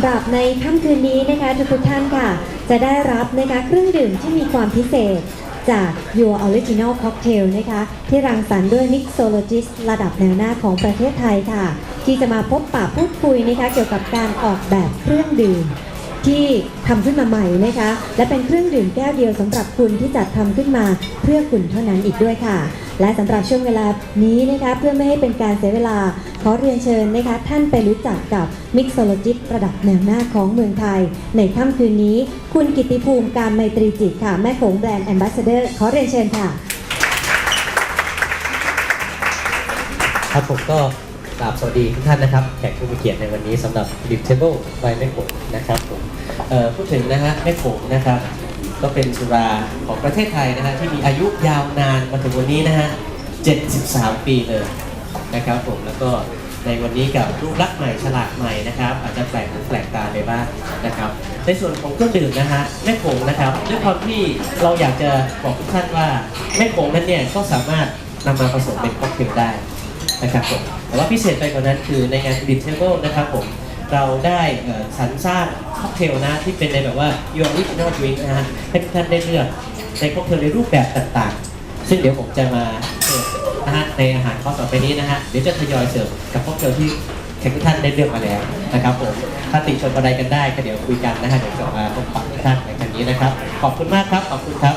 หรับในค่ำคืนนี้นะคะทุกท่านค่ะ จะได้รับนะคะเครื่องดื่มที่มีความพิเศษจาก Your Original Cocktail นะคะ ที่รังสรรค์ด้วย Mixologist ระดับแนวหน้าของประเทศไทยค่ะ ที่จะมาพบปะพูดคุยนะคะเกี่ยวกับการออกแบบเครื่องดื่มที่ทำขึ้นมาใหม่นะคะ และเป็นเครื่องดื่มแก้วเดียวสำหรับคุณที่จัดทำขึ้นมาเพื่อคุณเท่านั้นอีกด้วยค่ะ และสำหรับช่วงเวลานี้นะคะเพื่อไม่ให้เป็นการเสียเวลา ขอเรียนเชิญนะคะท่านไปรู้จักกับมิกโซโลจิสระดับแนวหน้าของเมืองไทย ในค่ำคืนนี้ คุณกิติภูมิการไมตรีจิตค่ะ แม่โขงแบรนด์แอมบาสเดอร์ขอเรียนเชิญค่ะ ครับผมก็กราบสวัสดีทุกท่านนะครับแขกผู้มีเกียรติในวันนี้สำหรับดิฟเทเบิลไ y แม่โขงนะครับผมเอ่อพูดถึงนะฮะแม่โขงนะครับ ก็เป็นสุราของประเทศไทยนะฮะที่มีอายุยาวนานมาถึงวันนี้นะฮะ 73 ปีเลยนะครับผมแล้วก็ในวันนี้กับรูปลักษณ์ใหม่ฉลากใหม่นะครับ อาจจะแปลกหูแปลกตาไปบ้างนะครับ ในส่วนของเครื่องดื่มนะฮะแม่โขงนะครับด้วยความที่เราอยากจะบอกทุกท่านว่าแม่โขงนั้นเนี่ยก็สามารถนำมาผสมเป็นค็อกเทลได้นะครับผมแต่ว่าพิเศษไปกว่านั้นคือในงาน Beat Table นะครับผม เราได้สรรสร้างค็อกเทลนะที่เป็นในแบบว่า Your Original Drink นะฮะให้ทุกท่านได้เลือกในค็อกเทลในรูปแบบต่างๆ ซึ่งเดี๋ยวผมจะมาเสิร์ฟนะฮะในอาหารข้อต่อไปนี้นะฮะเดี๋ยวจะทยอยเสิร์ฟกับค็อกเทลที่แขกทุกท่านได้เลือกมาแล้วนะครับผมถ้าติชมอะไรกันได้ก็เดี๋ยวคุยกันนะฮะเดี๋ยวจะมาพบปะทุกท่านในครั้งนี้นะครับ ขอบคุณมากครับขอบคุณครับ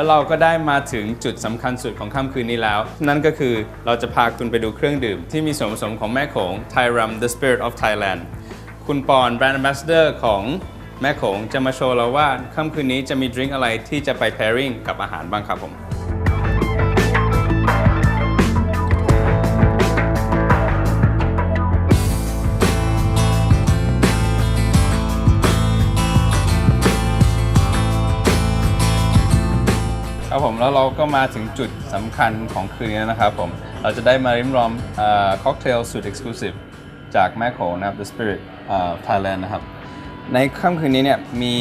แล้วเราก็ได้มาถึงจุดสำคัญสุดของค่ำคืนนี้แล้ว นั่นก็คือเราจะพาคุณไปดูเครื่องดื่ม ที่มีส่วนผสมของแม่โขง Thai Rum The Spirit of Thailand คุณปอนแบรนด์แอมบาสเดอร์ของแม่โขงจะมาโชว์เราว่าค่ำคืนนี้จะมีดริงก์อะไรที่จะไป pairing กับอาหารบ้างครับผม ครับผมแล้วเราก็มาถึงจุดสำคัญของคืนนี้นะครับผม เราจะได้มาริมรอมค็อกเทลสุดเอ็กซ์คลูซีฟจากแม่โขงนะครับ The Spirit เอ่อ Thailand นะครับ ในค่ำคืนนี้เนี่ยมี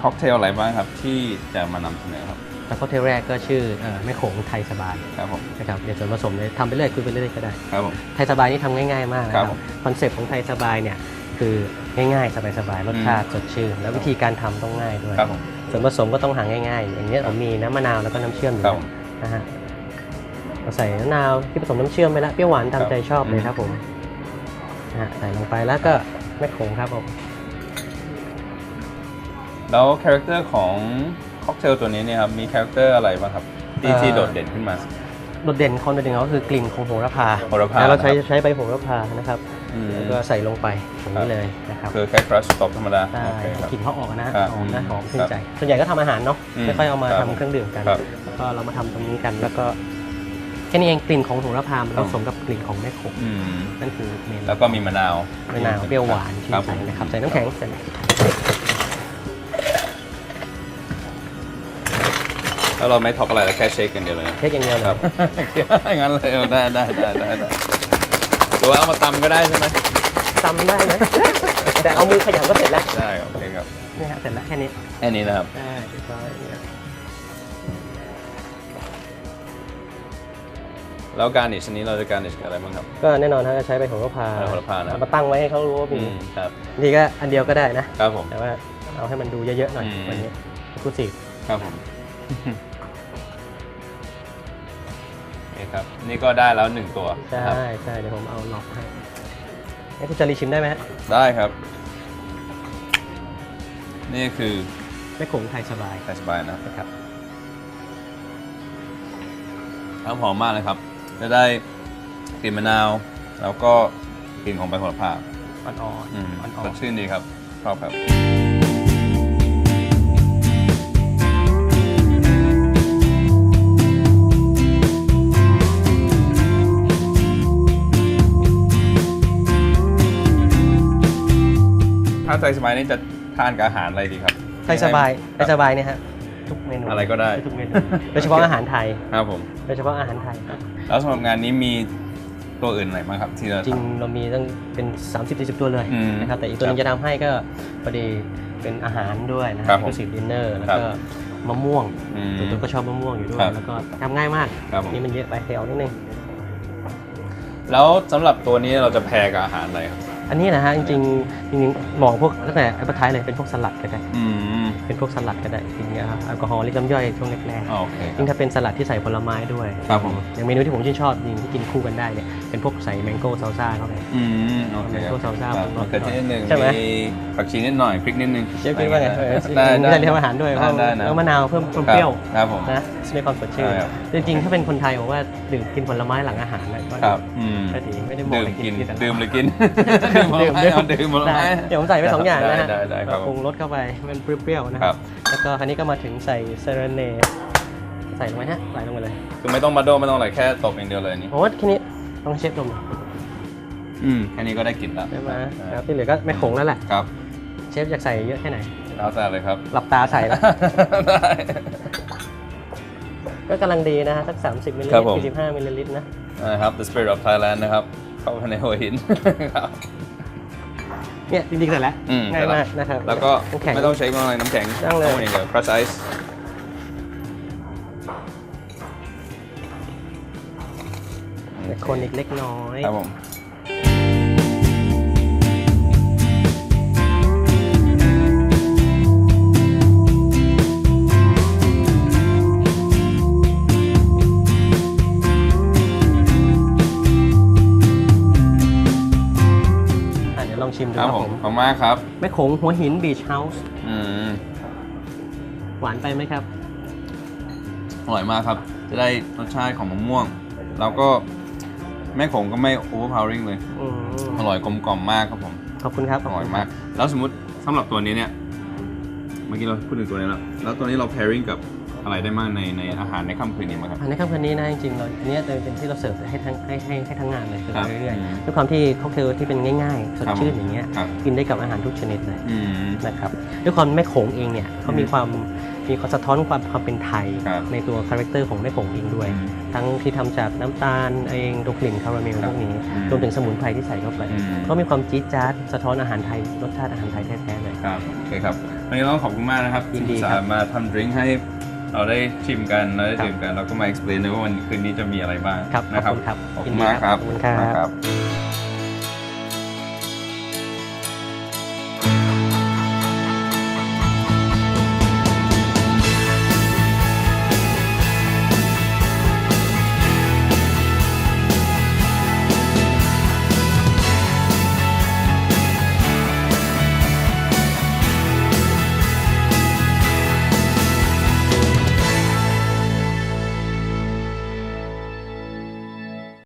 ค็อกเทลอะไรบ้างครับ ที่จะมานำเสนอครับแล้วก็เทลแรกก็ชื่อเอ่อแม่โขงไทยสบายครับผมนะครับเดี๋ยวส่วนผสมเนี่ยทำไปเรื่อยคุยไปเรื่อยก็ได้ครับผมไทยสบายนี่ทำง่ายๆมากนะคครัรับบผมคอนเซปต์ของไทยสบายเนี่ยคือง่ายๆสบายๆรสชาติสดชื่น แล้ววิธีการทำต้องง่ายด้วยครับผม ส่วนผสมก็ต้องหาง่ายๆ อย่างเนี้ยผมมีน้ำมะนาวแล้วก็น้ำเชื่อมอยู่ครับผมนะฮะเราใส่มะนาวที่ผสมน้ำเชื่อมไปแล้วเปรี้ยวหวานตามใจชอบเลยอืมครับผมนะฮะใส่ลงไปแล้วก็แม่โขงครับผมแล้วคาแรคเตอร์ของค็อกเทลตัวนี้เนี่ยครับมีคาแรคเตอร์อะไรบ้างครับที่ที่โดดเด่นขึ้นมาโดดเด่นความโดดเด่นของเขาคือกลิ่นของโหระพาโหระพาแล้วเราใช้นะครับใช้ใบโหระพานะครับอืม แล้วก็ใส่ลงไปอย่างนี้เลยนะครับคือแค่ครัชตบธรรมดาใช่โอเคครับกลิ่นเขาออกนะครับหอมนะหอมชื่ครันบใจ ส่วนใหญ่ก็ทำอาหารเนาะอืมไม่ค่อยเอามาครับทำเครื่องดื่มกันครับแล้วก็เรามาทำตรงนี้กันแล้วก็แค่นี้เองกลิ่นของโหระพามันครับผสมกับกลิ่นของแม่โขงอืมนั่นคือเมนแล้วก็มีมะนาวมะนาวเปรี้ยวหวานชื่ครันบใจผมนะครับใส่น้ำแข็งใส่แล้วเราไม่ท็อกอะไรเราแค่เชคกันเดียวเลยนะเทคอย่างเดียวเลยครับงั้นเลยเอาได้ได้ได้ได้ได้ หรือว่าเอามาตำก็ได้ใช่ไหมจำได้ไหมแต่เอามือขยำก็เสร็จแล้วได้โอเคครับนี่ฮะเสร็จแล้วแค่นี้แค่นี้นะครับได้เรียบร้อยเนี่ยแล้วการนิชนี้เราจะการนิชกับอะไรบ้างครับ ก็แน่นอนฮะใช้ใบโหระพาใบโหระพานะ เอมาตั้งไว้ให้เขารู้ว่าอืมีมครับนี่ก็อันเดียวก็ได้นะ ครับผม แต่ว่าเอาให้มันดูเยอะๆหน่อยอืม วันนี้คูสิครับผม ครับ นี่ก็ได้แล้วหนึ่งตัวใช่ครับใช่เดี๋ยวผมเอาหลอกให้ให้คุณจารีชิมได้ไหมฮะได้ครับ นี่คือแม่โขงไทยสบายสบายนะนะครับน้ำหอมมากเลยครับ จะได้กลิ่นมะนาว แล้วก็กลิ่นของใบโหระพาอ่อนอืมๆอ่สอนดชื่นดีครับชอบครับ ถ้าใจสบายนี่จะทานกับอาหารอะไรดีครับๆไทยสบายไทยสบายเนี่ยฮะทุกเมนูอะไรก็ได้ทุกเมนูโดยเฉพาะอาหารไทยครับผมโดยเฉพาะอาหารไทยแล้วสำหรับงานนี้มีตัวอื่นอะไรบ้างครับที่เราจริงทำเรามีตั้งเป็น 30-40 ตัวเลยอืมนะครับแต่อีกตัวหนึงจะทำให้ก็พอดีเป็นอาหารด้วยนะคครัรับบผมก็สิดินเนอร์แล้วครับก็มะม่วงอืมตัวตัวก็ชอบมะม่วงอยู่ด้วครัยบแล้วก็ทำง่ายมากครับผมนี่มันเยอะไปเทเอานิดนึงแล้วสำหรับตัวนี้เราจะแพรกับอาหารอะไรครับ อันนี้นะฮะจริงๆจริงๆมองพวกตั้งแต่อัปท้ายเลยเป็นพวกสลัดก็ได้อืมเป็นพวกสลัดก็ได้กินยาแอลกอฮอล์เล็กน้ำย่อยช่วงแรกอ่าโอเคๆยิ่งถ้าเป็นสลัดที่ใส่ผลไม้ด้วยครับผมอย่างเมนูที่ผมชื่นชอบจริงที่กินคู่กันได้เนี่ยเป็นพวกใส่แมงโก้ซาลซ่าเข้าไป อืมโอเคครับตัวซาลซ่าครับผมมะเขือเทศนิดนึงใช่ไหม มีผักชีนิดหน่อยพริกนิดนึงเชฟคิดว่าไงเออได้ไม่ได้ ได้เรียกว่าอาหารด้วยเพได้ราะได้นะ แล้วมะนาวเพิ่มความเปรี้ยวครับผม นะในความสดชื่นใช่ครับ จริงๆถ้าเป็นคนไทยผมว่าดื่มกินผลไม้หลังอาหารนะก็ครับอืมก็ดีไม่ได้บอกดื่มเลยกินแต่ละดื่มหรือกินดื่มผลดื่มไม้ดื่มเอาดื่มผลไม้ได้เดี๋ยวผมใส่ไปสองอย่างนะฮะได้ได้ได้ครับปรุงรสเข้าไปมันเปรี้ยวๆนะคครัรับบแล้วก็คราวนี้ก็มาถึงใส่เซเรเนใส่ลงไปฮะใส่ลงไปเลย คือไม่ต้องมาโดไม่ต้องอะไรแค่ตบอย่างเดียวเลยนี่ผมว่าแค่นี้ต้องเชฟดมหน่อยอืมแค่นี้ก็ได้กลิ่นแล้วได้ไหมครับที่เหลือก็ไม่คงแล้วแหละครับ เชฟอยากใส่เยอะแค่ไหนแล้วแต่เลยครับ หลับตาใส่แล้วได้ก็กำลังดีนะฮะสัก 30 มิลลิครัลิบตผมร45มิลลิลิตรนะนะครับ The Spirit of Thailand นะครับ เข้าไปในหัวหินครับ เนี่ยจริงๆเสร็จแล้วอืมง่ายมากนะครับแล้วก็น้ำแข็ง ไม่ต้องใช้อะไรน้ำแข็งตั้งเลย อาอย่างเดียว crush ice คนอีกเล็กน้อย ครับผม ดี๋ยวลองชิมดูคครัรับบผผมมขอบคุณมากครับแม่โขงหัวหินบีชเฮาส์อืมหวานไปไหมครับ อร่อยมากครับ จะได้รสชาติของมะม่วง แล้วก็แม่ขงก็ไม่ overpowering เลยอืมอร่อยกลมกล่อมมากครับผม ขอบคุณครับ อร่อยมาก แล้วสมมติสำหรับตัวนี้เนี่ย เมื่อกี้เราพูดถึงตัวนี้แล้ว แล้วตัวนี้เรา pairing กับ อะไรได้มากในในอาหารในค่ำคืนนี้ไหมครับอันในค่ำคืนนี้นะจริงๆเราอันเนี้ยจะเป็นที่เราเสิร์ฟให้ทั้งให้ให้ให้ทั้งงานเลยคือครับเรื่อยอืมๆด้วยความที่ค็อกเทลที่เป็นง่ายๆสดครับชื่นอย่างเงี้ยครับ กินได้กับอาหารทุกชนิดเลยอืม นะครับด้วยความแม่โขงเองเนี่ยเขามีความมีความสะท้อนความความเป็นไทย ครับในตัวคาแรคเตอร์ของแม่โขงเองด้วย อืมทั้งที่ทำจากน้ำตาลเองตัวกลิ่นคาราเมลครับพวกนี้อืมรวมถึงสมุนไพรที่ใส่เข้าไปอืม ก็มีความจี๊ดจ๊าดสะท้อนอาหารไทยรสชาติอาหารไทยแท้ๆเลย ครับโอเคครับวันนี้ต้องขอบคุณมากนะครับยินดีที่ครับ สามารถทำดริงก์ให้ เราได้ชิมกันเราได้ครับดื่มกัน แล้วก็มา explain ด้วยว่าวันคืนนี้จะมีอะไรบ้างครับ นะขอบคุณครับขอบยิคุนณดีมากครับขอบคุณครับมากครับ